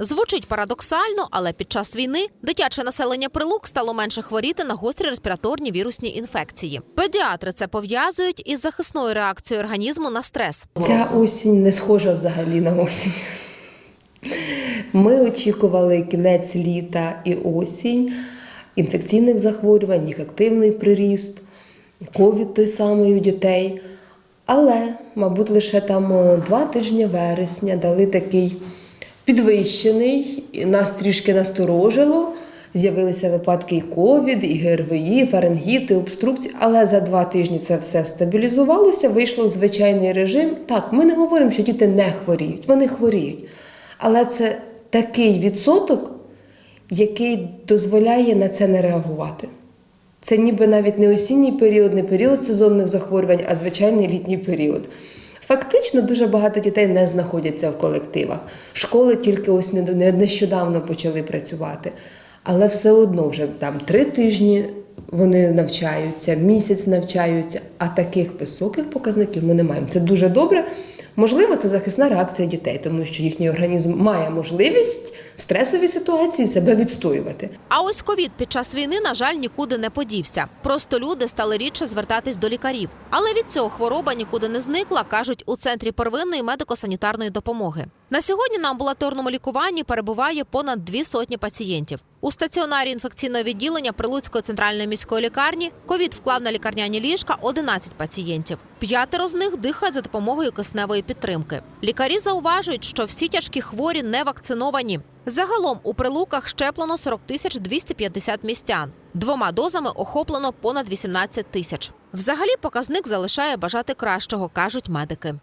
Звучить парадоксально, але під час війни дитяче населення прилук стало менше хворіти на гострі респіраторні вірусні інфекції. Педіатри це пов'язують із захисною реакцією організму на стрес. Ця осінь не схожа взагалі на осінь. Ми очікували кінець літа і осінь, інфекційних захворювань, їх активний приріст, ковід той самий у дітей. Але, мабуть, лише там два тижні вересня дали такий підвищений, нас трішки насторожило. З'явилися випадки і ковід, і ГРВІ, фаренгіти, обструкції, але за два тижні це все стабілізувалося, вийшло в звичайний режим. Так, ми не говоримо, що діти не хворіють, вони хворіють. Але це такий відсоток, який дозволяє на це не реагувати. Це ніби навіть не осінній період, не період сезонних захворювань, а звичайний літній період. Фактично дуже багато дітей не знаходяться в колективах. Школи тільки ось не- не- нещодавно почали працювати. Але все одно вже там три тижні вони навчаються, місяць навчаються, а таких високих показників ми не маємо. Це дуже добре. Можливо, це захисна реакція дітей, тому що їхній організм має можливість в стресовій ситуації себе відстоювати. А ось ковід під час війни, на жаль, нікуди не подівся. Просто люди стали рідше звертатись до лікарів. Але від цього хвороба нікуди не зникла, кажуть у центрі первинної медико-санітарної допомоги. На сьогодні на амбулаторному лікуванні перебуває понад дві сотні пацієнтів. У стаціонарі інфекційного відділення Прилуцької центральної міської лікарні ковід вклав на лікарняні ліжка 11 пацієнтів. П'ятеро з них дихають за допомогою кисневої підтримки. Лікарі зауважують, що всі тяжкі хворі не вакциновані. Загалом у прилуках щеплено 40 тисяч 250 містян. Двома дозами охоплено понад 18 тисяч. Взагалі показник залишає бажати кращого, кажуть медики.